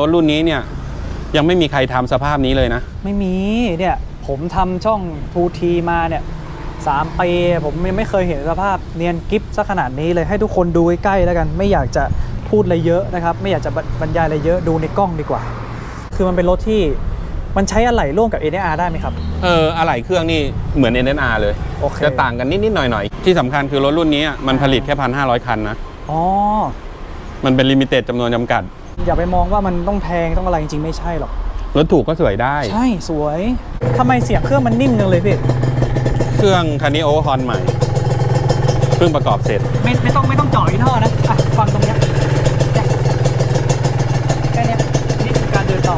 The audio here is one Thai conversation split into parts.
รถรุ่นนี้เนี่ยยังไม่มีใครทำสภาพนี้เลยนะ ไม่มีเนี่ยผมทำช่องทูทีมาเนี่ยสามปีผมยังไม่เคยเห็นสภาพเนียนกิฟซะขนาดนี้เลยให้ทุกคนดูใกล้ๆแล้วกัน ไม่อยากจะพูดอะไรเยอะนะครับ ไม่อยากจะบรรยายอะไรเยอะดูในกล้องดีกว่า คือมันเป็นรถที่มันใช้อะไหล่ร่วมกับ NR ได้ไหมครับ เอออะไหล่เครื่องนี่เหมือน NSR เลย โอเค จะต่างกันนิด ๆ หน่อย ๆ ที่สำคัญคือรถรุ่นนี้มันผลิตแค่พันห้าร้อยคันนะ อ๋อ มันเป็นลิมิเต็ดจำนวนจำกัด อย่าไปมองว่ามันต้องแพงต้องอะไรจริงๆไม่ใช่หรอก รถถูกก็สวยได้ ใช่สวยทำไมเสียงเครื่องมันนิ่มจังเลยพี่เครื่องคันนี้โอเวอร์ฮอนใหม่ เพิ่งประกอบเสร็จ ไม่ไม่ต้องไม่ต้องเจ่ออีท่อนะอะฟังตรงเนี้ยเนี่ยแค่เนี้ยนี่คือการเดินต่อ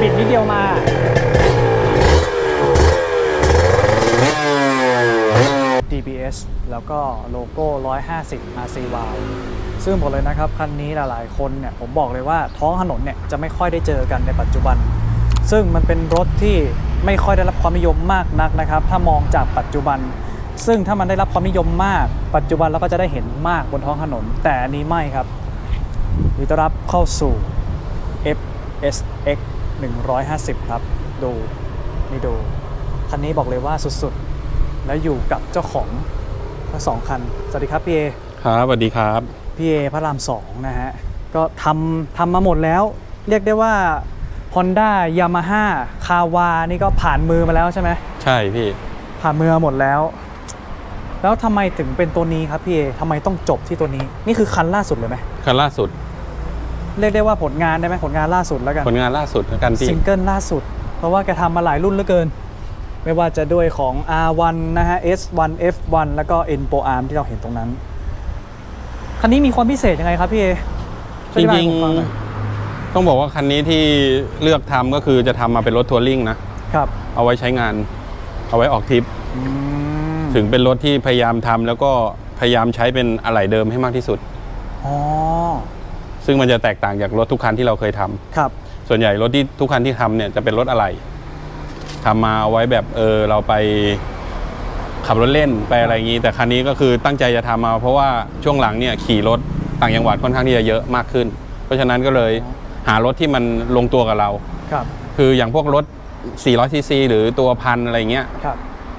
บิดนิดเดียวมา DBS แล้วก็โลโก้ ซึ่งบอกเลยนะครับคันนี้หลาย ๆ คนเนี่ยผมบอกเลยว่าท้องถนนเนี่ยจะไม่ค่อยได้เจอกันในปัจจุบัน ซึ่งมันเป็นรถที่ไม่ค่อยได้รับความนิยมมากนักนะครับ ถ้ามองจากปัจจุบัน ซึ่งถ้ามันได้รับความนิยมมาก ปัจจุบันเราก็จะได้เห็นมากบนท้องถนน แต่อันนี้ไม่ครับยินดีต้อนรับเข้าสู่ FSX 150 ครับ ดูนี่ดู คันนี้บอกเลยว่าสุดๆ แล้วอยู่กับเจ้าของทั้งสองคัน สวัสดีครับพี่เอ ครับสวัสดีครับ พี่เอพระรามสองนะฮะ ก็ทำทำมาหมดแล้ว เรียกได้ว่า Honda Yamaha คาวานี่ก็ผ่านมือมาแล้วใช่ไหมใช่พี่ ผ่านมือมาหมดแล้ว แล้วทำไมถึงเป็นตัวนี้ครับพี่เอทำไมต้องจบที่ตัวนี้ นี่คือคันล่าสุดเลยไหมคันล่าสุด เรียกได้ว่าผลงานได้ไหมผลงานล่าสุดแล้วกัน ผลงานล่าสุดแล้วกันพี่ซิงเกิลล่าสุด เพราะว่าแกทำมาหลายรุ่นเหลือเกิน ไม่ว่าจะด้วยของ R1 นะฮะ S1 F1 แล้วก็ N Pro Arm ที่เราเห็นตรงนั้น คันนี้มีความพิเศษยังไงครับพี่เอจช่วยอธิบายริงให้ผมฟังหน่อยๆ ต้องบอกว่าคันนี้ที่เลือกทำก็คือจะทำมาเป็นรถทัวริงนะ ครับเอาไว้ใช้งาน เอาไว้ออกทริป อืมถึงเป็นรถที่พยายามทำแล้วก็พยายามใช้เป็นอะไหล่เดิมให้มากที่สุด อ๋อซึ่งมันจะแตกต่างจากรถทุกคันที่เราเคยทำครับส่วนใหญ่รถที่ทุกคันที่ทำเนี่ยจะเป็นรถอะไหล่ทำมาเอาไว้แบบเออเราไป ขับรถเล่นไปอะไรอย่างนี้ แต่คันนี้ก็คือตั้งใจจะทำมา เพราะว่าช่วงหลังเนี่ยขี่รถต่างจังหวัดค่อนข้างที่จะเยอะมากขึ้น เพราะฉะนั้นก็เลยหารถที่มันลงตัวกับเรา ครับ คืออย่างพวกรถ 400ซีซีหรือตัวพันอะไรเงี้ย ครับ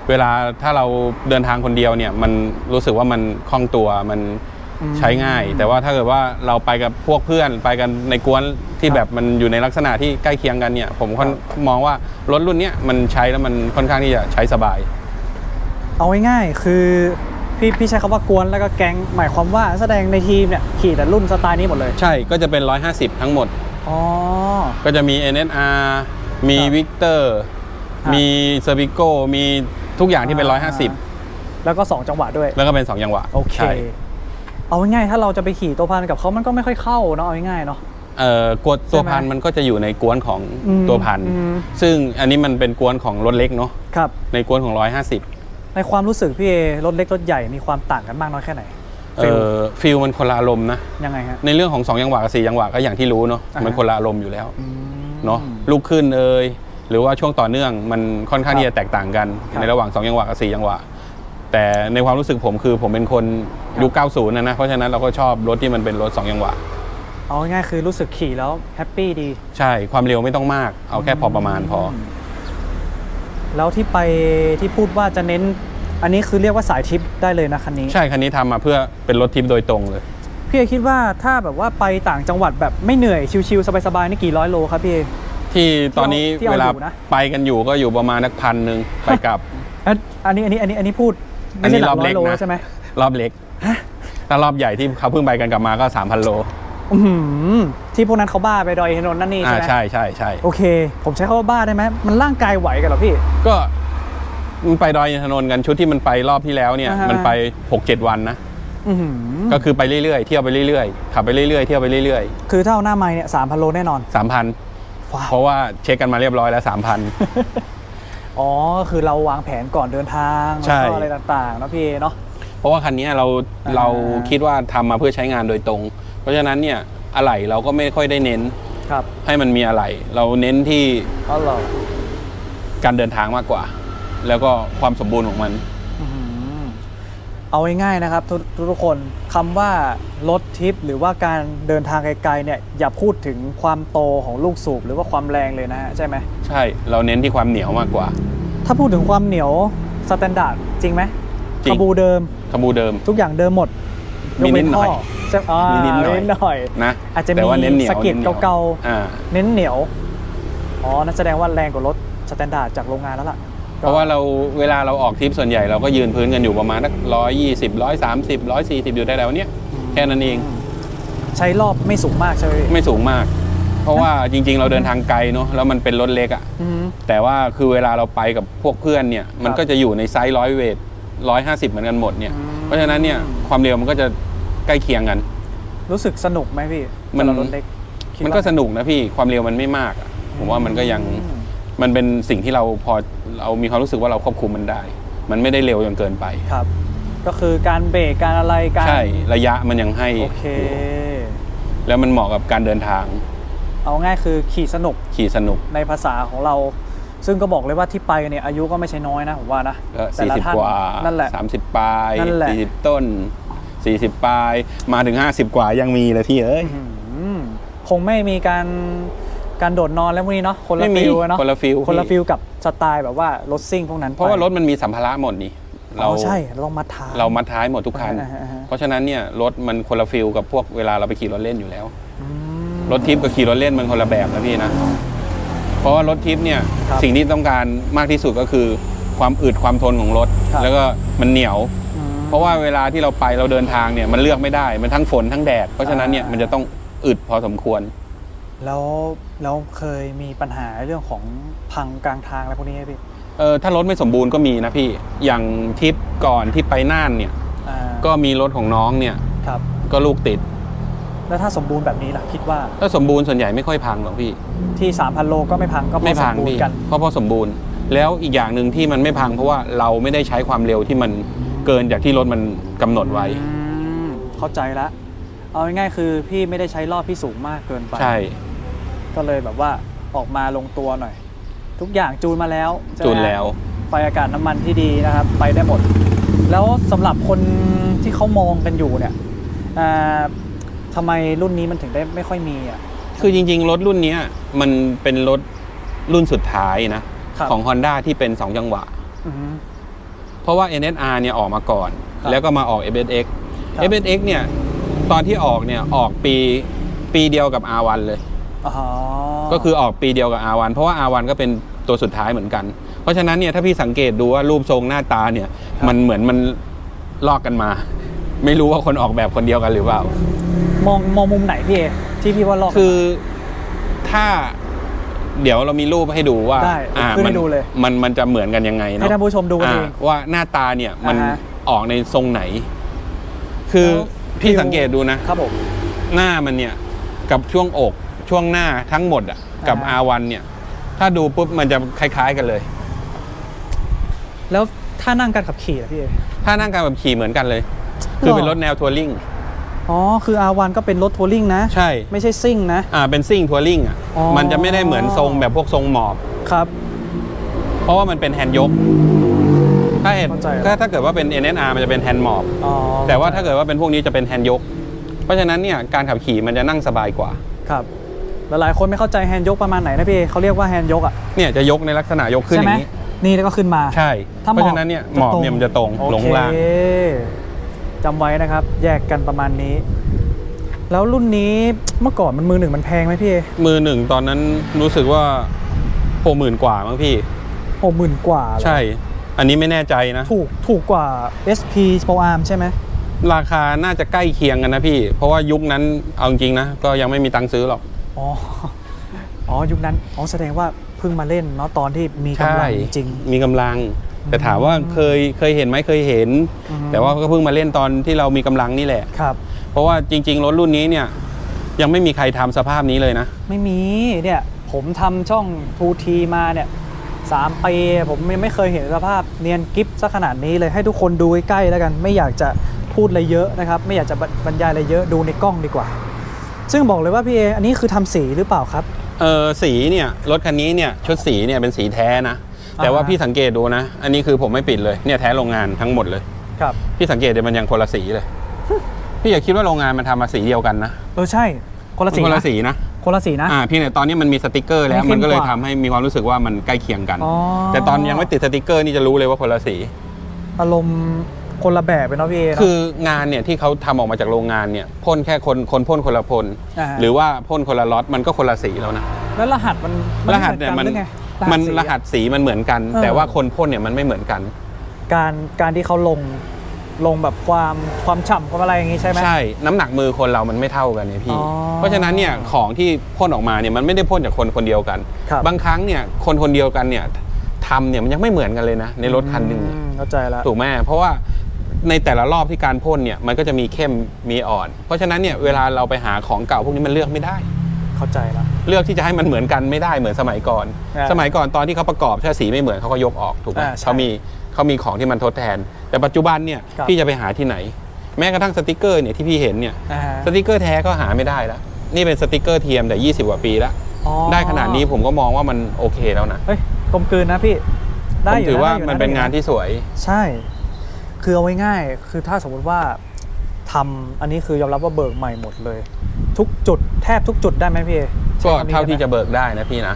เวลาถ้าเราเดินทางคนเดียวเนี่ยมันรู้สึกว่ามันคล่องตัวมันอืม ใช้ง่าย แต่ว่าถ้าเกิดว่าเราไปกับพวกเพื่อนไปกันในกวนที่ครับแบบมันอยู่ในลักษณะที่ใกล้เคียงกันเนี่ย ผมค่อนครับมองว่ารถรุ่นเนี้ยมันใช้แล้วมันค่อนข้างที่จะใช้สบาย เอาง่ายๆคือพี่พี่ใช้คำว่ากวนแล้วก็แก๊งหมายความว่าแสดงในทีมเนี่ยขี่แต่รุ่นสไตล์นี้หมดเลย ใช่ก็จะเป็น 150 ทั้งหมด อ๋อ ก็จะมี NSR มีครับวิกเตอร์ครับ มีเซอร์ i ิโกมีทุกอย่างที่เป็น แล้วก็ 2 จังหวะด้วย 150 แล้วก็เป็น2จังหวะโอเค ใช่เอาง่ายๆถ้าเราจะไปขี่ตัวพันกับเขามันก็ไม่ค่อยเข้าเนาะเอาง่ายๆเนาะ เอ่อกวดตัวใช่ไหมพันมันก็จะอยู่ในกวนของอืมตัวพัน อืม ซึ่งอันนี้มันเป็นกวนของรถเล็กเนาะครับ ในกวนของ 150 ในความรู้สึกพี่เอรถเล็กรถใหญ่มีความต่างกันมากน้อยแค่ไหน เออฟิลมันคนละอารมณ์นะ ยังไงฮะ ในเรื่องของ2จังหวะกับ4จังหวะก็อย่างที่รู้เนาะอ่าฮะ มันคนละอารมณ์อยู่แล้วอืมเนาะลูกขึ้นเอยหรือว่าช่วงต่อเนื่องมันค่อนข้างครับที่จะแตกต่างกัน ครับในระหว่าง2จังหวะกับ4จังหวะแต่ในความรู้สึกผมคือผมเป็นคนยุค90นะนะเพราะฉะนั้นเราก็ชอบรถที่มันเป็นรถ2จังหวะ เอาง่ายๆคือรู้สึกขี่แล้วแฮปปี้ดี ใช่ความเร็วไม่ต้องมาก เอาแค่พอประมาณพอม แล้วที่ไปที่พูดว่าจะเน้น อันนี้คือเรียกว่าสายทิปได้เลยนะคันนี้ ใช่คันนี้ทำมาเพื่อเป็นรถทิปโดยตรงเลย พี่เอคิดว่าถ้าแบบว่าไปต่างจังหวัดแบบไม่เหนื่อยชิวๆสบายๆนี่กี่ร้อยโลครับพี่เอ ที่ตอนนี้ที่เอาเวลาอยู่นะ ไปกันอยู่ก็อยู่ประมาณนักพันหนึ่งไปกลับ อันอันนี้อันนี้อันนี้อันนี้พูดอัไม่นนี้ใช่หลัรอกบร้เล็อยกโลนะใช่ไหม รอบเล็กถ้ารอบใหญ่ที่เขาเพิ่งไปกันกลับมาก็ 3,000 โล อื้อหือที่พวกนั้นเขาบ้าไปดอยอินทนนท์นั่นนี่อ่าใช่ไหมใช่ใช่ใช่โอเค ผมใช้คำว่าบ้าได้ไหมมันร่างกายไหวกันเหรอพี่ ก็มันไปดอยอินทนนท์กันชุดที่มันไปรอบที่แล้วเนี่ย อ่าฮะ มันไป 6-7 วันนะ อื้อหือก็คือไปเรื่อยๆ เที่ยวไปเรื่อยๆ ขับไปเรื่อยๆ เที่ยวไปเรื่อยคือถ้าเอาหน้าไม้เนี่ยสามพันโลแน่นอน ๆ 3,000 ว้าเพวราะว่าเช็คกันมาเรียบร้อยแล้วอ๋อคือเราวางแผนก่อนเดินทางใช่ แล้วก็อะไรต่างๆเนาะพี่เอเนาะ3,000เพราะว่าคันนี้เราอ่าเราคิดว่าทำมาเพื่อใช้งานโดยตรง เพราะฉะนั้นเนี่ยอะไหล่เราก็ไม่ค่อยได้เน้นครับให้มันมีอะไหล่เราเน้นที่อ๋อเหรอการเดินทางมากกว่า แล้วก็ความสมบูรณ์ของมัน อื้อหือเอาง่ายๆนะครับทุกทุกคนคำว่ารถทิปหรือว่าการเดินทางไกลๆเนี่ยอย่าพูดถึงความโตของลูกสูบหรือว่าความแรงเลยนะฮะใช่ไหมใช่เราเน้นที่ความเหนียวมากกว่า ถ้าพูดถึงความเหนียวสแตนดาร์ดจริงไหมจริง ขบูเดิมขบูเดิม ทุกอย่างเดิมหมด มีกเว้นิดหน่อยท่ใช่อ่ามีนิดหน่อยนิดหน่อยนะอาจจะแต่ว่ามีเน้นเหนียวสะกิดน้นหนียวเก่าอ่าเน้นเหนียวอ๋อนั่นแสดงว่าแรงกว่ารถสแตนดาร์ดจากโรงงานแล้วล่ะเพราะว่าเราเวลาเราออกทริปส่วนใหญ่เราก็ยืนพื้นกันอยู่ประมาณสักร้อยยี่สิบร้อยสามสิบร้อยสี่สิบอยู่ได้แล้วเนี้ยแค่นั้นเอง ใช้รอบไม่สูงมากใช่ไหมพี่ไม่สูงมาก เพราะว่าจริง ๆ เราเดินทางไกลเนาะแล้วมันเป็นรถเล็กอะ่ะอืมแต่ว่าคือเวลาเราไปกับพวกเพื่อนเนี่ย มันก็จะอยู่ในไซส์ร้อยเวทร้อยห้าสิบเหมือนกันหมดเนี่ยอืมเพราะฉะนั้นเนี่ยความเร็วมันก็จะ ใกล้เคียงกัน รู้สึกสนุกไหมพี่มัน สำหรับรถเล็กคิดมันว่าก็สนุกนะพี่ความเร็วมันไม่มากอะผมว่ามันก็ยังอืมมันเป็นสิ่งที่เราพอเรามีความรู้สึกว่าเราควบคุมมันได้ มันไม่ได้เร็วจนเกินไป ครับ ก็คือการเบรกการอะไรการใช่ระยะมันยังให้โอเคแล้วมันเหมาะกับการเดินทางเอาง่ายคือขี่สนุกขี่สนุก ในภาษาของเรา ซึ่งก็บอกเลยว่าที่ไปเนี่ยอายุก็ไม่ใช่น้อยนะผมว่านะก็แต่สี่ละสิบท่านกว่านั่นแหละ สามสิบปลายนั่นแหละ สี่สิบต้น สี่สิบปลาย มาถึงห้าสิบกว่ายังมีเลยพี่เอ้ยอืมคงไม่มีการการโดดนอนแล้วพวกนี้เนาะคนละไม่มีฟิลเนาะคนละฟิลคนละพี่ฟิลกับสไตล์แบบว่ารถซิ่งพวกนั้น เพราะว่ารถไปมันมีสัมภาระหมดนี่อ๋อใช่เราต้องมัดท้ายเรามัดท้ายหมดทุกคันอ่าฮะอ่าฮะเพราะฉะนั้นเนี่ยรถมันคนละฟิลกับพวกเวลาเราไปขี่รถเล่นอยู่แล้วอืมรถทิปกับขี่รถเล่นมันคนละแบบนะพี่นะ เพราะว่ารถทิปเนี่ยครับสิ่งที่ต้องการมากที่สุดก็คือ ความอึดความทนของรถครับแล้วก็มันเหนียวอืม เพราะว่าเวลาที่เราไปเราเดินทางเนี่ยมันเลือกไม่ได้ มันทั้งฝนทั้งแดด เพราะฉะนั้นเนี่ยอ่ามัมันจะต้องอึดพอสมควร แล้วแล้วเคยมีปัญหาเรื่องของพังกลางทางอะไรพวกนี้ไหมพี่เออถ้ารถไม่สมบูรณ์ก็มีนะพี่ อย่างทริปก่อนที่ไปน่านเนี่ย อ่าก็มีรถของน้องเนี่ยครับ ก็ลูกติด แล้วถ้าสมบูรณ์แบบนี้ล่ะคิดว่าถ้าสมบูรณ์ส่วนใหญ่ไม่ค่อยพังหรอกพี่ ที่ 3,000 โลก็ไม่พังก็เพไม่ราะสพัมงบูรพี่ณ์กัน เพราะพอสมบูรณ์ แล้วอีกอย่างหนึ่งที่มันไม่พังเพราะว่าเราไม่ได้ใช้ความเร็วที่มัน เกินจากที่รถมันกำหนดไว้อืมเข้าใจละ เอาง่ายๆคือพี่ไม่ได้ใช้รอบที่สูงมากเกินไป ใช่ ก็เลยแบบว่าออกมาลงตัวหน่อย ทุกอย่างจูนมาแล้วใช่ไหมจูนแล้ว ไฟอากาศน้ำมันที่ดีนะครับ ไปได้หมด แล้วสำหรับคนที่เขามองกันอยู่เนี่ยอ่าทำไมรุ่นนี้มันถึงได้ไม่ค่อยมีอะ คือจริงๆ รถรุ่นเนี้ยมันเป็นรถรุ่นสุดท้ายนะ ครับ ของ Honda ที่เป็น 2 จังหวะ อือฮึ เพราะว่า NSR เนี่ยออกมาก่อน ครับแล้วก็มาออก FSX ครับ FSX เนี่ยตอนที่ออกเนี่ยออกปีปีเดียวกับ R1 เลย อ๋อก็คือออกปีเดียวกับ R1 เพราะว่า R1 ก็เป็นตัวสุดท้ายเหมือนกัน เพราะฉะนั้นเนี่ยถ้าพี่สังเกตดูว่ารูปทรงหน้าตาเนี่ยมันเหมือนมันลอกกันมา ไม่รู้ว่าคนออกแบบคนเดียวกันหรือเปล่า มองมองมุมไหนพี่เอที่พี่ว่าลอกคือถ้า เดี๋ยวเรามีรูปให้ดูว่าได้อ่าขึ้นให้มันดูเลย มันมันจะเหมือนกันยังไงให้เนาะท่านผู้ชมดูกันเองอ่าว่าหน้าตาเนี่ยมันอ่าฮะออกในทรงไหน คือแล้ว พี่ฟิลสังเกตดูนะ ครับผม หน้ามันเนี่ยกับช่วงอกช่วงหน้าทั้งหมดอะกับ อ่า R1 เนี่ย ถ้าดูปุ๊บมันจะคล้าย ๆ กันเลย แล้วถ้านั่งการขับขี่ล่ะพี่เอ ถ้านั่งการแบบขี่เหมือนกันเลย คือเป็นหรอรถแนวทัวริง อ๋อ คือ R1 ก็เป็นรถทัวริงนะ ใช่ ไม่ใช่ซิ่งนะ อ่า เป็นซิ่งทัวริงอะ อ๋อ มันจะไม่ได้เหมือนทรงแบบพวกทรงหมอบ ครับ เพราะว่ามันเป็นแฮนด์ยก ถ้าเห็นเข้าใจแล้ว ถ้าถ้าเกิดว่าเป็น NSR มันจะเป็นแฮนด์หมอบ อ๋อแต่ว่าถ้าเกิดว่าเป็นพวกนี้จะเป็นแฮนด์ยก เพราะฉะนั้นเนี่ยการขับขี่มันจะนั่งสบายกว่า ครับหลายๆคนไม่เข้าใจแฮนด์ยกประมาณไหนนะพี่เอเขาเรียกว่าแฮนด์ยกอะเนี่ยจะยกในลักษณะยกขึ้นอใช่ไหมย่างนี้ นี่แล้วก็ขึ้นมา ใช่ ถ้าเพราะฉะนั้นเนี่ยหมอบเนี่ยมันจะตรงโอเคลงล่าง จำไว้นะครับ แยกกันประมาณนี้ แล้วรุ่นนี้เมื่อก่อนมันมือหนึ่งมันแพงไหมพี่เอมือหนึ่งตอนนั้นรู้สึกว่าหกหมื่นกว่ามั้งพี่หกหมื่นกว่าเหรอใช่ อันนี้ไม่แน่ใจนะ ถูกถูกกว่า SP Pro Arm ใช่ไหมราคาน่าจะใกล้เคียงกันนะพี่ เพราะว่ายุคนั้นเอาจริงๆนะ ก็ยังไม่มีตังค์ซื้อหรอก อ๋ออ๋อยุคนั้นอ๋อแสดงว่าเพิ่งมาเล่นเนาะตอนที่มีกำลังจริง มีกำลัง แต่ถามว่าเคยเคยเห็นไหมเคยเห็น อืมแต่ว่าก็เพิ่งมาเล่นตอนที่เรามีกำลังนี่แหละ ครับ เพราะว่าจริง ๆ รถรุ่นนี้เนี่ยยังไม่มีใครทำสภาพนี้เลยนะ ไม่มีเนี่ยผมทำช่อง 2T มาเนี่ยสามปีผมยังไม่เคยเห็นสภาพเนียนกิฟซะขนาดนี้เลยให้ทุกคนดูใกล้ๆแล้วกัน ไม่อยากจะพูดอะไรเยอะนะครับ ไม่อยากจะบรรยายอะไรเยอะดูในกล้องดีกว่า ซึ่งบอกเลยว่าพี่เออันนี้คือทำสีหรือเปล่าครับ เออสีเนี่ยรถคันนี้เนี่ยชุดสีเนี่ยเป็นสีแท้นะ แต่ว่าอ่าฮะพี่สังเกตดูนะ อันนี้คือผมไม่ปิดเลยเนี่ยแท้โรงงานทั้งหมดเลย ครับ พี่สังเกตเดี๋ยวมันยังคนละสีเลย พี่อย่าคิดว่าโรงงานมันทำมาสีเดียวกันนะเออใช่คนละสีมันคนละนะสีนะ คนละสีนะ อ่าเพียงแต่ตอนนี้มันมีสติกเกอร์แล้วมันเข้มมันก็เลยกว่าทำให้มีความรู้สึกว่ามันใกล้เคียงกัน อ๋อ แต่ตอนยังไม่ติดสติกเกอร์นี่จะรู้เลยว่าคนละสี อารมณ์คนละแบบเป็นเนาะพี่เอเนอะคืองานเนี่ยที่เขาทำออกมาจากโรงงานเนี่ยพ่นแค่คนคนพ่นคนละพ่นอ่าฮะ หรือว่าพ่นคนละล็อตมันก็คนละสีแล้วนะ แล้วรหัสมันรหัสเนี่ยมันไหอกัหรือไง มันสีรอะหัสสีมันเหมือนกัน เออ แต่ว่าคนพ่นเนี่ยมันไม่เหมือนกัน การการที่เขาลงลงแบบความความฉ่ำความอะไรอย่างงี้ใช่ไหม ใช่น้ำหนักมือคนเรามันไม่เท่ากันเนี่ยพี่ อ๋อเพราะฉะนั้นเนี่ยของที่พ่นออกมาเนี่ยมันไม่ได้พ่นจากคนคนเดียวกันครับบางครั้งเนี่ยคนคนเดียวกันเนี่ยทำเนี่ยมันยังไม่เหมือนกันเลยนะในรถคันหนึ่งอืมเข้าใจแล้ว ถูกไหมเพราะว่าในแต่ละรอบที่การพ่นเนี่ยมันก็จะมีเข้มมีอ่อน เพราะฉะนั้นเนี่ยเวลาเราไปหาของเก่าพวกนี้มันเลือกไม่ได้ เข้าใจแล้วเลือกที่จะให้มันเหมือนกันไม่ได้เหมือนสมัยก่อน อ่าสมัยก่อนตอนที่เขาประกอบถ้าสีไม่เหมือนเขาก็ยกออกถูกไหมอ่าใช่เขามีเขามีของที่มันทดแทน แต่ปัจจุบันเนี่ยครับ พี่จะไปหาที่ไหน แม้กระทั่งสติกเกอร์เนี่ยที่พี่เห็นเนี่ยอ่าฮะสติกเกอร์แท้ก็หาไม่ได้แล้วนี่เป็นสติกเกอร์เทียมแต่ 20กว่าปีแล้วอ๋อได้ขนาดนี้ผมก็มองว่ามันโอเคแล้วนะเฮ้ยกลมกลืนนะพี่ ได้ผมอยู่ถือว่าได้ยู่มันเป็นได้อยู่งานที่สวย ใช่ คือเอาไว้ง่ายๆคือถ้าสมมุติว่าทำอันนี้คือยอมรับว่าเบิกใหม่หมดเลย ทุกจุดแทบทุกจุดได้ไหมพี่ก็ใช้คำนี้เท่าที่ได้จะไหมเบิกได้นะพี่นะ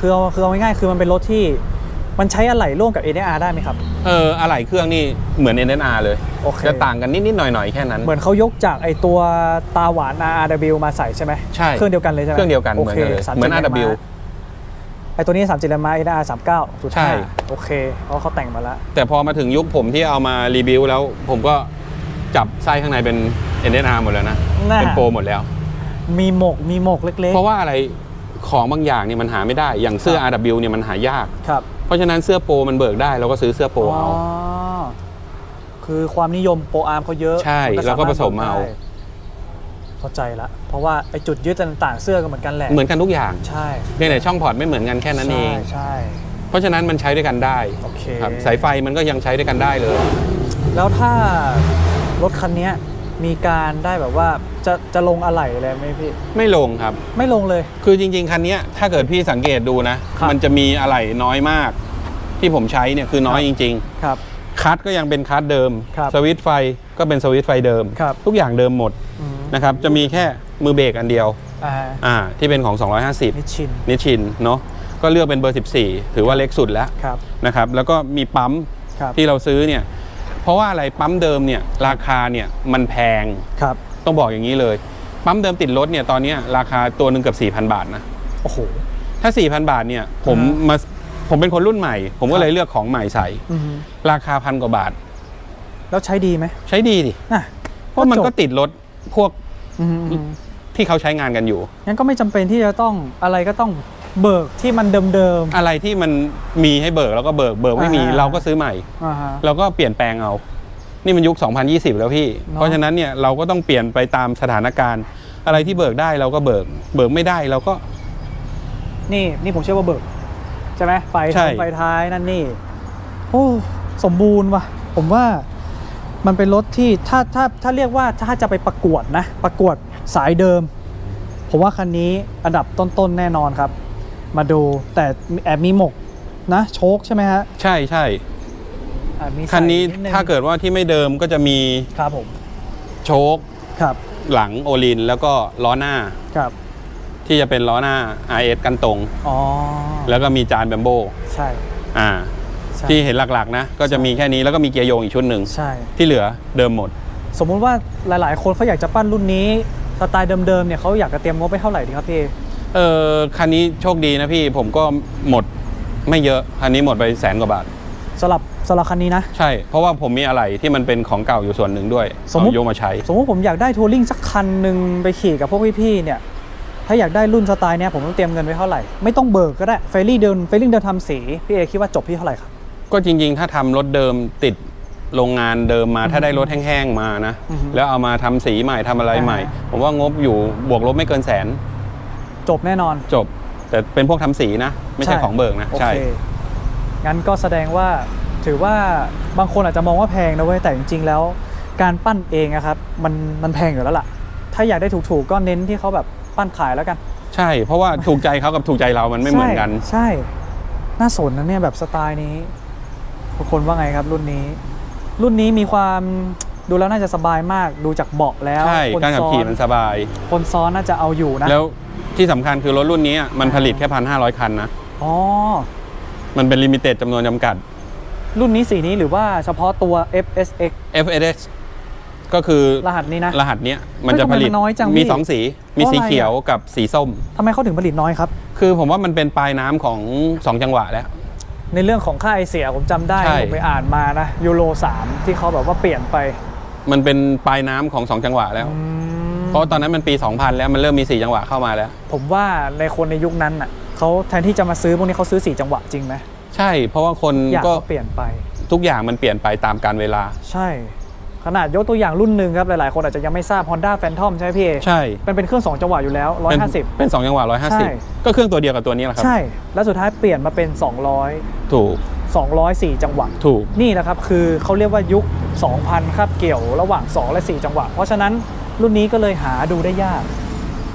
คือเอาคือเอาง่ายๆคือมันเป็นรถที่มันใช้อะไหล่ร่วมกับ ADR ได้ไหมครับ เอออะไหล่เครื่องนี่เหมือน NSR เลย โอเค จะต่างกันนิดๆหน่อยๆ แค่นั้น เหมือนเขายกจากไอตัวตาหวาน RRW มาใส่ใช่ไหมใช่เครื่องเดียวกันเลยใช่ไหมเครื่องเดียวกันเหมือนกันเลยโคเหมือน 37 RW ไอตัวนี้37แรงม้า ADR 39จุดใช่โอเคเพราะเขาแต่งมาแล้ว แต่พอมาถึงยุคผมที่เอามารีวิวแล้วผมก็จับไส้ข้างในเป็น NSR หมดแล้วนะน่าเป็นโปรหมดแล้ว มีหมกมีหมกเล็กเพราะว่าอะไรของบางอย่างเนี่ยมันหาไม่ได้อย่างเสื้อ RW เนี่ยมันหายาก ๆ ครับเพราะฉะนั้นเสื้อโปรมันเบิกได้เราก็ซื้อเสื้อโปรเอาคือความนิยมโปรอาร์มเขาเยอะใช่นแล้วก็สรถผสมเอา ได้เข้าใจละ เพราะว่าไอจุดยึดต่างๆเสื้อก็เหมือนกันแหละเหมือนกันทุกอย่างใช่เพียงแต่ช่องพอร์ตไม่เหมือนกันแค่นั้นเอง ใช่ใช่เพราะฉะนั้นมันใช้ด้วยกันได้โอเค ครับสายไฟมันก็ยังใช้ด้วยกันได้เลย แล้วถ้ารถคันเนี้ย มีการได้แบบว่าจะจะลงอะไหล่อะไรไหมพี่ ไม่ลงครับ ไม่ลงเลย คือจริง ๆ คันเนี้ยถ้าเกิดพี่สังเกตดูนะ ครับ มันจะมีอะไหล่น้อยมาก ที่ผมใช้เนี่ยคือน้อยคจรับริง ครับ ๆ คัทก็ยังเป็นคัทเดิม ครับสวิตช์ไฟก็เป็นสวิตช์ไฟเดิม ครับ ทุกอย่างเดิมหมดอืมนะครับ จะมีแค่มือเบรกอันเดียวอ่าอ่าที่เป็นของ 250 นิชชินนิชชินเนาะก็เลือกเป็นเบอร์ 14 ถือว่าเล็กสุดแล้วครับนะครับ แล้วก็มีปั๊มครับ ที่เราซื้อเนี่ยเพ ราะว่าอะไรปั๊มเดิมเนี่ยราคาเนี่ยมันแพงครับ ต้องบอกอย่างนี้เลย ปั๊มเดิมติดรถเนี่ยตอนเนี้ยราคาตัวหนึ่งเกือบ4,000 บาทนะโอ้โหถ้า 4,000 บาทเนี่ยผมอ่ามมาผมเป็นคนรุ่นใหม่ ผมคก็รับเลยเลือกของใหม่ใส่อืมราคาพันกว่าบาท แล้วใช้ดีไหมใช้ดีดิอะเพราะมันจบก็ติดรถพวกอืมอืมที่เขาใช้งานกันอยู่ งั้นก็ไม่จำเป็นที่จะต้องอะไรก็ต้อง เบิกที่มันเดิม อะไรที่มันมีให้เบิกแล้วก็เบิกเบิกไม่มีอ่าเราก็ซื้อใหม่ ๆอ่าฮะ เราก็เปลี่ยนแปลงเอา นี่มันยุค 2020 แล้วพี่ เนอะ เพราะฉะนั้นเนี่ยเราก็ต้องเปลี่ยนไปตามสถานการณ์ อะไรที่เบิกได้เราก็เบิก เบิกไม่ได้เราก็ นี่นี่ผมเชื่อว่าเบิกใช่ไหมไฟใช่ ท้ายไฟท้ายนั่นนี่โอ้สมบูรณ์ว่ะ ผมว่ามันเป็นรถที่ถ้าถ้าถ้าเรียกว่าถ้าจะไปประกวดนะ ประกวดสายเดิม ผมว่าคันนี้อันดับต้นๆแน่นอนครับ มาดูแต่แอบมีหมกนะโชคใช่ไหมฮะใช่ใช่แอบมีใส่คันนี้ดงถ้าเกิดว่าที่ไม่เดิมก็จะมีครับผมโชคครับหลังโอลิน แล้วก็ล้อหน้าครับที่จะเป็นล้อหน้า RS กันตรง อ๋อแล้วก็มีจานแบมโบใช่อ่า ใช่ที่เห็นหลักๆนะ ก็จะมีแค่นี้แล้วก็มีเกียร์โยงอีกชุดหนึ่งใช่ ที่เหลือเดิมหมด สมมุติว่าหลาย ๆ คนเขาอยากจะปั้นรุ่นนี้สไตล์เดิม ๆ เนี่ยเขาอยากจะเตรียมงบไปเท่าไหร่ดีครับพี่ เออคันนี้โชคดีนะพี่ผมก็หมดไม่เยอะคันนี้หมดไปแสนกว่าบาทสำหรับสำหรับคันนี้นะ ใช่ เพราะว่าผมมีอะไรที่มันเป็นของเก่าอยู่ส่วนหนึ่งด้วยสมมุติ เอายกมาใช้ สมมติผมอยากได้ทัวริงสักคันหนึ่งไปขี่กับพวกพี่ๆเนี่ย ถ้าอยากได้รุ่นสไตล์เนี้ยผมต้องเตรียมเงินไว้เท่าไหร่ ไม่ต้องเบิกก็ได้เฟรลี่เดินเฟรลี่เดินทำสี พี่เอคิดว่าจบที่เท่าไหร่ครับ ก็จริง ๆ ถ้าทำรถเดิมติดโรงงานเดิมมาถ้าได้รถแห้งๆมานะ อือฮึแล้วเอามาทำสีใหม่ทำอะไรใหม่ อ่าผมว่างบอยู่บวกลบไม่เกินแสน จบแน่นอน จบ แต่เป็นพวกทำสีนะ ไม่ใช่ ของเบิกนะ โอใช่ เคงั้นก็แสดงว่าถือว่าบางคนอาจจะมองว่าแพงนะเว้ยแต่จริงๆแล้ว การปั้นเองอะครับมันมันแพงอยู่แล้วล่ะ ถ้าอยากได้ถูกๆก็เน้นที่เขาแบบปั้นขายแล้วกันใช่ เพราะว่าถูกใจเขากับถูกใจเรามันไม่เหมือนกัน ใช่ใช่ น่าสนนะเนี่ยแบบสไตล์นี้ทุกคนว่าไงครับรุ่นนี้ รุ่นนี้มีความ ดูแล้วน่าจะสบายมากดูจากเบาะแล้วใช่คนการขับซ้อขี่มันสบาย คนซ้อนน่าจะเอาอยู่นะแล้วที่สำคัญคือรถรุ่นนี้มันผลิตแค่พันห้าร้อยคันนะ อ๋อมันเป็นลิมิเต็ดจำนวนจำกัด รุ่นนี้สีนี้หรือว่าเฉพาะตัว FSX FSX ก็คือรหัสนี้นะ รหัสเนี้ยมันจะผลิตทำไมมันน้อยจังมีพี่สองสี มีเพราะสีอะไรเขียวกับสีส้ม ทำไมเขาถึงผลิตน้อยครับ คือผมว่ามันเป็นปลายน้ำของ2จังหวะแล้ว ในเรื่องของค่าไอเสียผมจำได้ใช่ ผมไปอ่านมานะยูโร3ที่เขาแบบว่าเปลี่ยนไป มันเป็นปลายน้ำของ2จังหวะแล้ว อืมเพราะตอนนั้นมันปี 2000 แล้วมันเริ่มมี 4 จังหวะเข้ามาแล้ว ผมว่าในคนในยุคนั้นน่ะเขาแทนที่จะมาซื้อพวกนี้เขาซื้อ4จังหวะจริงไหมใช่ เพราะว่าคนอยากก็ก็เปลี่ยนไป ทุกอย่างมันเปลี่ยนไปตามการเวลา ใช่ ขนาดยกตัวอย่างรุ่นหนึ่งครับ หลายๆ คนอาจจะยังไม่ทราบ Honda Phantom ใช่ไหมพี่เอใช่เป็นเป็นเครื่อง 2 จังหวะอยู่แล้ว เป็น150 เป็น 2 จังหวะ ใช่ 150 ก็เครื่องตัวเดียวกับตัวนี้แหละครับ ใช่ แล้วสุดท้ายเปลี่ยนมาเป็น 200 ถูก 204 จังหวะ ถูก นี่แหละครับคือเขาเรียกว่ายุค 2000ครับเกี่ยวระหว่าง 2 และ 4 จังหวะ เพราะฉะนั้นรุ่นนี้ก็เลยหาดูได้ยาก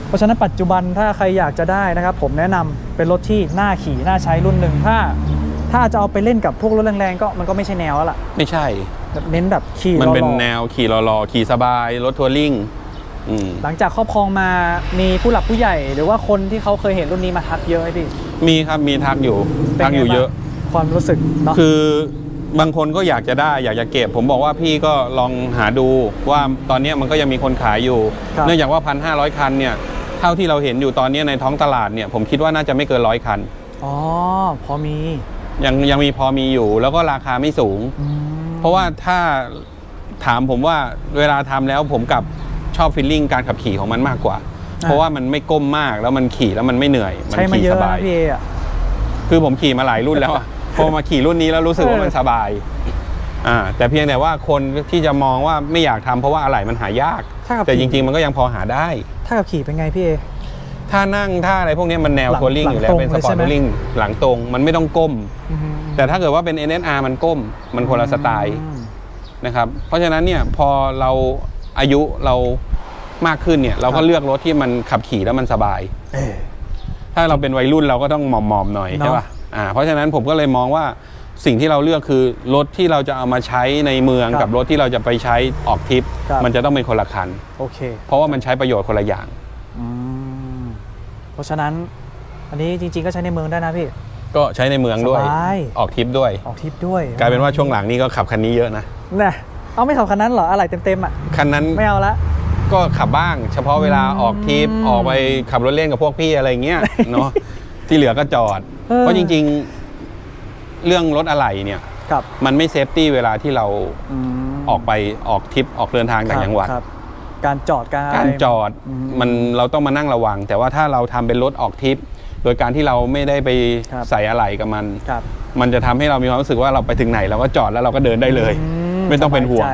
เพราะฉะนั้นปัจจุบันถ้าใครอยากจะได้นะครับ ผมแนะนำเป็นรถที่น่าขี่น่าใช้รุ่นหนึ่งถ้า ถ้าจะเอาไปเล่นกับพวกรถแรงๆก็มันก็ไม่ใช่แนวแล้วล่ะ ไม่ใช่แบบเน้นแบบขี่มันเป็นหล่อๆแนวขี่รอๆขี่สบายรถทัวริงอืมหลังจากครอบครองมามีผู้หลักผู้ใหญ่ หรือว่าคนที่เขาเคยเห็นรุ่นนี้มาทักเยอะไหมพี่ มีครับมีทักอยู่ป็นทักไงอยู่บ้างเยอะ ความรู้สึกเนาะคือบางคนก็อยากจะได้อยากจะเก็บ ผมบอกว่าพี่ก็ลองหาดูว่าตอนนี้มันก็ยังมีคนขายอยู่ครับเนื่องจากว่าพันห้าร้อยคันเนี่ยเท่าที่เราเห็นอยู่ตอนนี้ในท้องตลาดเนี่ยผมคิดว่าน่าจะไม่เกินร้อยคันอ๋อพอมียังยังมีพอมีอยู่ แล้วก็ราคาไม่สูงอืมเพราะว่าถ้าถามผมว่าเวลาทำแล้วผมกลับชอบฟีลลิ่งการขับขี่ของมันมากกว่า เพราะว่ามันไม่ก้มมากแล้วมันขี่แล้วมันไม่เหนื่อย มันใช้มาขี่เยสอะบานะยพี่เออะคือผมขี่มาหลายรุ่นแล้วอะ พอมาขี่รุ่นนี้แล้วรู้สึกว่ามันสบายอ่าแต่เพียงแต่ว่าคนที่จะมองว่าไม่อยากทำเพราะว่าอะไหล่มันหายากถ้ากับแต่จขี่ริง ๆ มันก็ยังพอหาได้ ถ้ากับขี่เป็นไงพี่เอถ้านั่งถ้าอะไรพวกนี้มันแนวหลังทัวริงอยู่แล้หลัวงตรงเป็นสเลยปอใช่ร์ตไหมทัวริงหลังตรงมันไม่ต้องก้มอืมแต่ถ้าเกิดว่าเป็น NSR มันก้ม มันคนละสไตล์อืมนะครับเพราะฉะนั้นเนี่ยพอเราอายุเรามากขึ้นเนี่ยเราคก็รับเลือกรถที่มันขับขี่แล้วมันสบายเออถ้าเราเป็นวัยรุ่นเราก็ต้องหมอมๆหน่อยเนอะใช่ป่ะ อ่าเพราะฉะนั้นผมก็เลยมองว่าสิ่งที่เราเลือกคือรถที่เราจะเอามาใช้ในเมืองครับกับรถที่เราจะไปใช้ออกทริป ครับ มันจะต้องเป็นคนละคัน โอเคเพราะว่ามันใช้ประโยชน์คนละอย่าง อืมเพราะฉะนั้น อันนี้จริงๆก็ใช้ในเมืองได้นะพี่ ก็ใช้ในเมืองด้วย สบาย ออกทริปด้วย ออกทริปด้วยกลายเป็นว่าช่วงหลังนี่ก็ขับคันนี้เยอะนะ น่ะเอาไม่ขับคันนั้นเหรออะไรเต็มๆอะคันนั้น ไม่เอาละ ก็ขับบ้าง เฉพาะเวลาออกทริปอืม ออกไปขับรถเล่นกับพวกพี่อะไรเงี้ย เนาะที่เหลือก็จอด เออเพราะจริงๆ เรื่องรถอะไหล่เนี่ยกับมันไม่เซฟตี้เวลาที่เรามออกไปออกทริปออกเดินทางต่างจังหวัดครับการจอดการการจอดอืมมันเราต้องมานั่งระวัง แต่ว่าถ้าเราทำเป็นรถออกทริป โดยการที่เราไม่ได้ไปครับใส่อะไหล่กับมันครับมันจะทำให้เรามีความรู้สึกว่าเราไปถึงไหนเราก็จอดแล้วเราก็เดินได้เลยอืไม่ต้องเป็นห่วง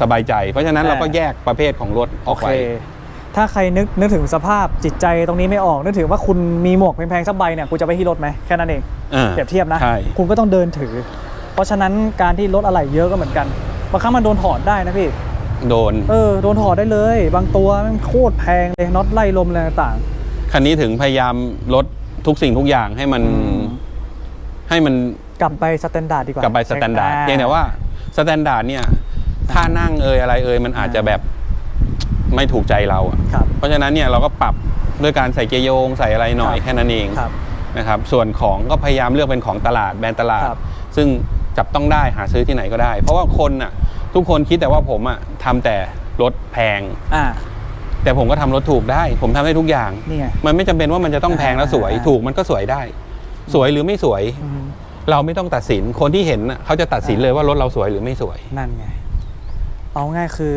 สบายใจสบายใจเพราะฉะนั้นแต่เราก็แยกประเภทของรถอโออกเคไว้ ถ้าใครนึกนึกถึงสภาพจิตใจตรงนี้ไม่ออกนึกถึงว่าคุณมีหมวกแพงๆสักใบเนี่ยคุณจะไปที่รถไหมแค่นั้นเองอ่าเปรียบเทียบนะใช่คุณก็ต้องเดินถือ เพราะฉะนั้นการที่รถอะไรเยอะก็เหมือนกันบางครั้งมันโดนถอดได้นะพี่โดนเออโดนถอดได้เลย บางตัวมันโคตรแพงเลยน็อตไล่ลมอะไรต่างคันนี้ถึงพยายามลดทุกสิ่งทุกอย่างให้มันอืมให้มันๆกลับไปสแตนดาร์ดดีกว่ากลับไปสแตนดาร์ดเพียงแต่ว่าสแตนดาร์ดเนี่ยถ้านั่งเอยอะไรเอยมันอาจจะแบบ ไม่ถูกใจเราอะครับ เพราะฉะนั้นเนี่ยเราก็ปรับด้วยการใส่เกียร์โยง ใส่อะไรหน่อยครับแค่นั้นเองครับนะครับส่วนของก็พยายามเลือกเป็นของตลาดแบรนด์ตลาด ครับ ซึ่งจับต้องได้หาซื้อที่ไหนก็ได้ เพราะว่าคนอะทุกคนคิดแต่ว่าผมอะทำแต่รถแพง อ่า แต่ผมก็ทำรถถูกได้ ผมทำได้ทุกอย่าง นี่ไง มันไม่จำเป็นว่ามันจะต้องแพงแล้วสวย อ่า ถูกมันก็สวยได้ สวยหรือไม่สวย อืมเราไม่ต้องตัดสินคนที่เห็นน่ะเขาจะตัดสินเลยว่ารถเราสวยหรือไม่สวย นั่นไง เอาง่ายคือ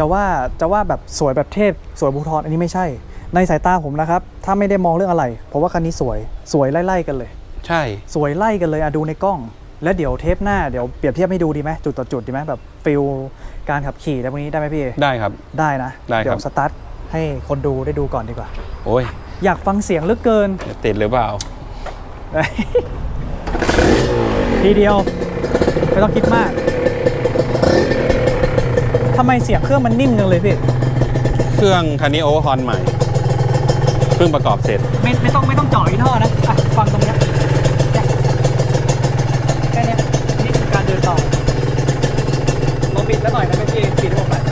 จะว่าจะว่าแบบสวยแบบเทพสวยภูทรอันนี้ไม่ใช่ ในสายตาผมนะครับ ถ้าไม่ได้มองเรื่องอะไร เพราะว่าคันนี้สวยสวยไล่ๆกันเลย ใช่ สวยไล่กันเลยอะดูในกล้อง แล้วเดี๋ยวเทปหน้าเดี๋ยวเปรียบเทียบให้ดูดีไหมจุดต่อจุดดีไหมแบบฟิลการขับขี่อะไรพวกนี้ได้ไหมพี่เอได้ครับ ได้นะได้ครับ เดี๋ยวสตาร์ทให้คนดูได้ดูก่อนดีกว่า โอ้ยอยากฟังเสียงเหลือเกินติดหรือเปล่า ทีเดียว ไม่ต้องคิดมาก ทำไมเสียงเครื่องมันนิ่มจังเลยพี่ เครื่องคันนี้โอเวอร์ฮอนใหม่ เพิ่งประกอบเสร็จ ไม่ไม่ต้องไม่ต้องเจาะอีท่อนะอะฟังตรงเนี้ยเนี่ยแค่เนี้ยนี่คือการเดินต่อปิดแล้วหน่อยนะพี่ปิดลงหน่อย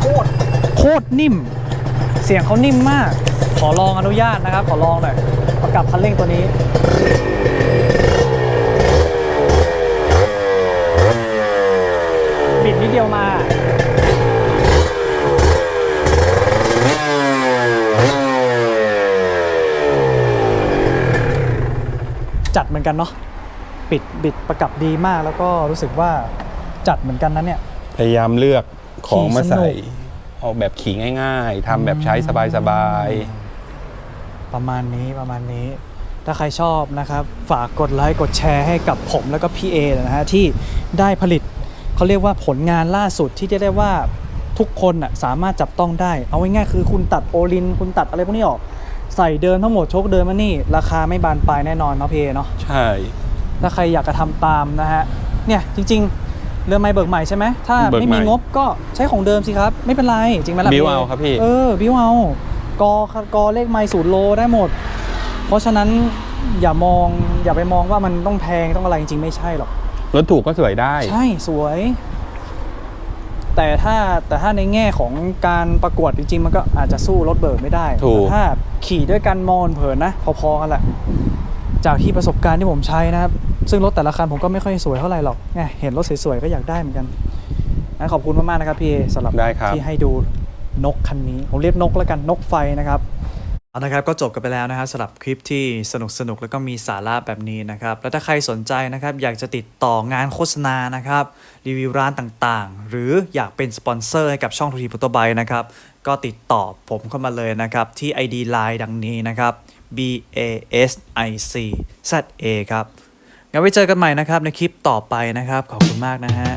โคตรโคตรนิ่ม เสียงเขานิ่มมาก ขอลองอนุญาตนะครับ ขอลองหน่อยประกับคันเร่งตัวนี้ บิดนิดเดียวมา จัด เหมือนกันเนาะปิดบิดประกับดีมาก แล้วก็รู้สึกว่าจัดเหมือนกันนะเนี่ย พยายามเลือกของมาขี่สนุใส่กออกแบบขี่ง่าย ๆทำแบบใช้สบายประมาณนี้ประมาณนี้ ถ้าใครชอบนะครับ ฝากกดไลค์กดแชร์ให้กับผมแล้วก็พี่เอนะฮะที่ได้ผลิตเขาเรียกว่าผลงานล่าสุดที่จะได้ว่าทุกคนน่ะสามารถจับต้องได้ เอาง่ายๆคือคุณตัดโอลิน คุณตัดอะไรพวกนี้ออก ใส่เดินทั้งหมดโชคเดินมานี่ ราคาไม่บานปลายแน่นอนเนาะพี่เอเนาะๆใช่ ถ้าใครอยากจะทำตามนะฮะเนี่ยจริง ๆ เรือไม้เบิกใหม่ใช่ไหมถ้าเบิกไม่ใหม่มีงบก็ใช้ของเดิมสิครับ ไม่เป็นไรจริงไหมล่ะบิ้วพี่เอาครับพี่ เออบิ้วเอากอกอเลขไม้ศูนย์โลได้หมด เพราะฉะนั้นอย่ามองอย่าไปมองว่ามันต้องแพงต้องอะไรจริงๆไม่ใช่หรอกรถถูกก็สวยได้ ใช่สวย แต่ถ้าแต่ถ้าในแง่ของการประกวดจริงๆ มันก็อาจจะสู้รถเบิกไม่ได้ถูก แต่ถ้าขี่ด้วยกันมองเผินนะ พอๆกันแหละ จากที่ประสบการณ์ที่ผมใช้นะครับ ซึ่งรถแต่ละคันผมก็ไม่ค่อยสวยเท่าไหร่หรอกแหมเห็นรถสวยๆก็อยากได้เหมือนกันงั้นขอบคุณมากๆนะครับพี่เอสำหรับได้ครับ ที่ให้ดูนกคันนี้ ผมเรียกนกแล้วกันนกไฟนะครับ เอาละครับก็จบกันไปแล้วนะครับสำหรับคลิปที่สนุกสนุกแล้วก็มีสาระแบบนี้นะครับแล้วถ้าใครสนใจนะครับอยากจะติดต่องานโฆษณานะครับรีวิวร้านต่างๆ หรืออยากเป็นสปอนเซอร์ให้กับช่องทูทีโปรโตไบนะครับก็ติดต่อผมเข้ามาเลยนะครับที่ ID Line ดังนี้นะครับ B A S I C Z A ครับงั้นไว้เจอกันใหม่นะครับในคลิปต่อไปนะครับขอบคุณมากนะฮะ